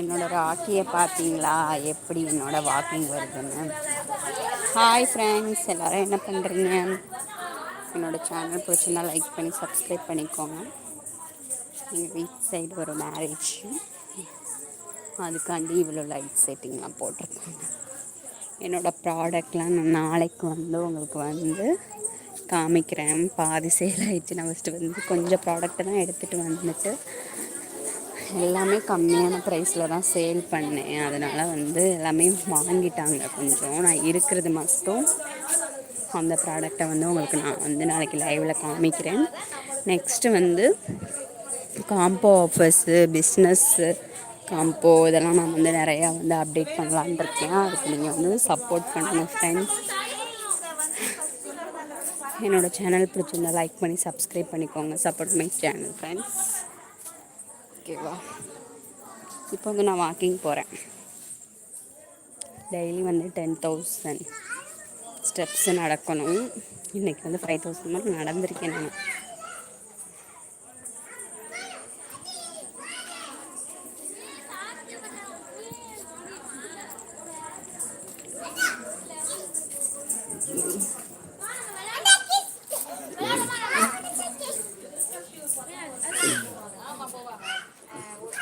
என்னோட ராக்கியை பார்த்தீங்களா? எப்படி என்னோட வாக்கிங் வருதுன்னு. ஹாய் ஃப்ரெண்ட்ஸ் எல்லோரும் என்ன பண்ணுறீங்க என்னோட சேனல் பிடிச்சிருந்தா லைக் பண்ணி சப்ஸ்கிரைப் பண்ணிக்கோங்க. எங்கள் வீட் சைடு ஒரு மேரேஜ் அதுக்காண்டி இவ்வளோ லைட் செட்டிங்லாம் போட்டிருக்காங்க. என்னோடய ப்ராடக்ட்லாம் நான் நாளைக்கு வந்து உங்களுக்கு வந்து காமிக்கிறேன். பாதி சேல் ஆயிடுச்சு. நான் ஃபஸ்ட்டு வந்து கொஞ்சம் ப்ராடக்ட்டை தான் எடுத்துகிட்டு வந்துட்டு எல்லாமே கம்மியான ப்ரைஸில் தான் சேல் பண்ணேன். அதனால் வந்து எல்லாமே வாங்கிட்டாங்க கொஞ்சம். நான் இருக்கிறது மட்டும் அந்த ப்ராடக்டை வந்து உங்களுக்கு நான் வந்து நாளைக்கு லைவில் காமிக்கிறேன். நெக்ஸ்ட்டு வந்து காம்போ ஆஃபர்ஸு பிஸ்னஸ்ஸு காம்போ இதெல்லாம் நான் வந்து நிறையா வந்து அப்டேட் பண்ணலான் இருக்கேன். அதுக்கு நீங்கள் வந்து சப்போர்ட் பண்ணுங்கள் ஃப்ரெண்ட்ஸ் என்னோடய சேனல் பிடிச்சிருந்தா லைக் பண்ணி சப்ஸ்கிரைப் பண்ணிக்கோங்க. சப்போர்ட் மை சேனல் ஃப்ரெண்ட்ஸ் ஓகேவா? இப்போ வந்து நான் வாக்கிங் போகிறேன் டெய்லி வந்து டென் தௌசண்ட் ஸ்டெப்ஸ் நடக்கணும். இன்றைக்கி வந்து ஃபைவ் தௌசண்ட் மட்டும் நடந்திருக்கேன் நான்.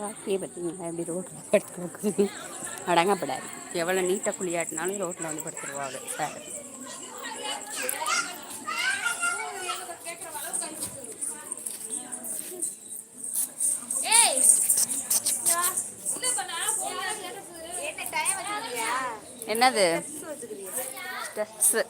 ராக்கியை பார்த்தீங்களா எப்படி ரோட்டில் படுத்து அடங்கப்படாது. எவ்வளோ நீட்டாக குளியாட்டினாலும் ரோட்டில் வந்து படுத்துருவாங்க சார். என்னது? ஸ்டெப்ஸு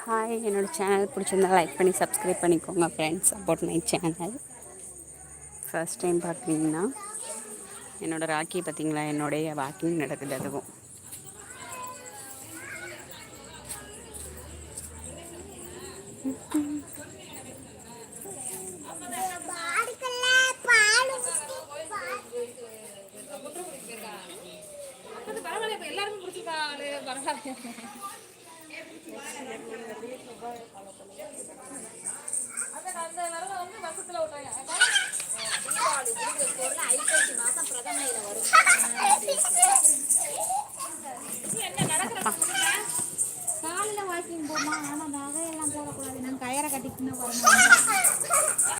ஹாய் என்னோடய சேனல் பிடிச்சிருந்தா லைக் பண்ணி சப்ஸ்கிரைப் பண்ணிக்கோங்க friends support my channel first time பார்க்குறீங்கன்னா என்னோடய ராக்கி பார்த்தீங்களா என்னுடைய வாக்கிங் நடக்குது அதுவும். எல்லாருமே பிடிச்சிருக்காங்க பரவாயில்ல அந்த வரல வந்து வருஷத்துல விட்டாங்க ஐப்பசி மாசம் பிரதமையில வரும் என்ன நடக்கிற காலையில் வாக்கிங் போமா? ஆனால் நகையெல்லாம் போடக்கூடாது. நான் கயரை கட்டிக்கின்னு வரணும்.